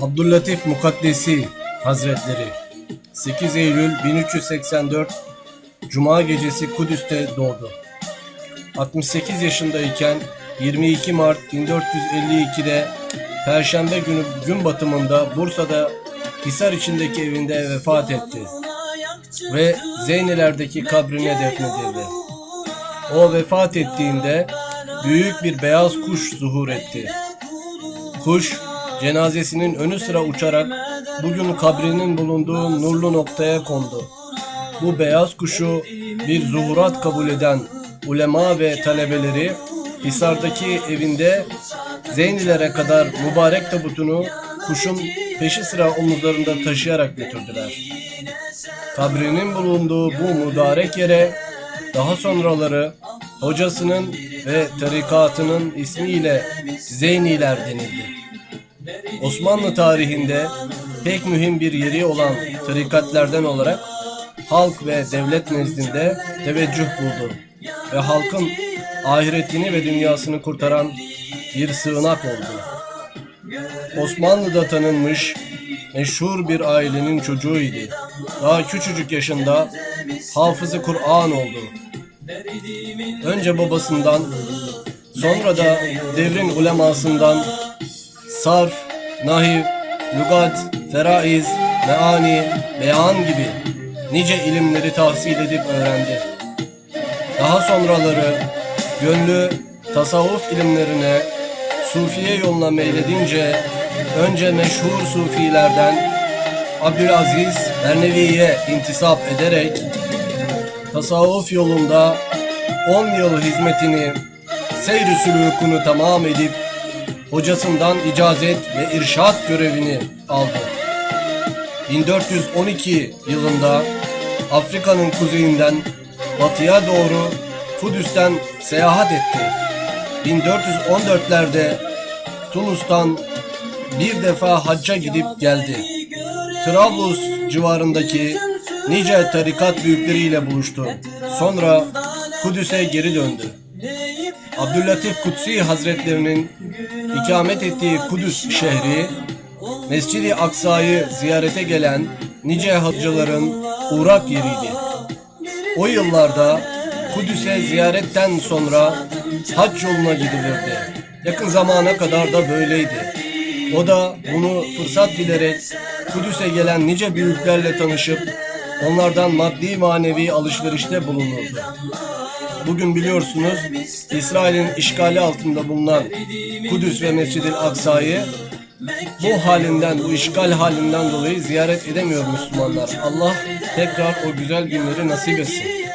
Abdüllatif Mukaddesi Hazretleri 8 Eylül 1384 Cuma gecesi Kudüs'te doğdu. 68 yaşındayken 22 Mart 1452'de Perşembe günü gün batımında Bursa'da Hisar içindeki evinde vefat etti ve Zeyniler'deki kabrine defnedildi. O vefat ettiğinde büyük bir beyaz kuş zuhur etti. Kuş cenazesinin önü sıra uçarak bugün kabrinin bulunduğu nurlu noktaya kondu. Bu beyaz kuşu bir zuhurat kabul eden ulema ve talebeleri Hisar'daki evinde Zeynilere kadar mübarek tabutunu kuşun peşi sıra omuzlarında taşıyarak götürdüler. Kabrinin bulunduğu bu mübarek yere daha sonraları hocasının ve tarikatının ismiyle Zeyniler denildi. Osmanlı tarihinde pek mühim bir yeri olan tarikatlerden olarak halk ve devlet nezdinde teveccüh buldu ve halkın ahiretini ve dünyasını kurtaran bir sığınak oldu. Osmanlı'da tanınmış meşhur bir ailenin çocuğuydu. Daha küçücük yaşında hafızı Kur'an oldu. Önce babasından, sonra da devrin ulemasından sarf, nahiv, lügat, feraiz, meani, beyan gibi nice ilimleri tahsil edip öğrendi. Daha sonraları gönlü tasavvuf ilimlerine, sufiye yoluna meyledince önce meşhur sufilerden Abdülaziz Bernevi'ye intisap ederek tasavvuf yolunda 10 yıl hizmetini seyr-i sülûkunu tamam edip hocasından icazet ve irşat görevini aldı. 1412 yılında Afrika'nın kuzeyinden batıya doğru Kudüs'ten seyahat etti. 1414'lerde Tunus'tan bir defa hacca gidip geldi. Trablus civarındaki nice tarikat büyükleriyle buluştu. Sonra Kudüs'e geri döndü. Abdüllatif Kutsi Hazretlerinin ikamet ettiği Kudüs şehri, Mescid-i Aksa'yı ziyarete gelen nice hacıların uğrak yeriydi. O yıllarda Kudüs'e ziyaretten sonra hac yoluna gidilirdi. Yakın zamana kadar da böyleydi. O da bunu fırsat bilerek Kudüs'e gelen nice büyüklerle tanışıp onlardan maddi manevi alışverişte bulunurdu. Bugün biliyorsunuz İsrail'in işgali altında bulunan Kudüs ve Mescid-i Aksa'yı bu halinden, bu işgal halinden dolayı ziyaret edemiyor Müslümanlar. Allah tekrar o güzel günleri nasip etsin.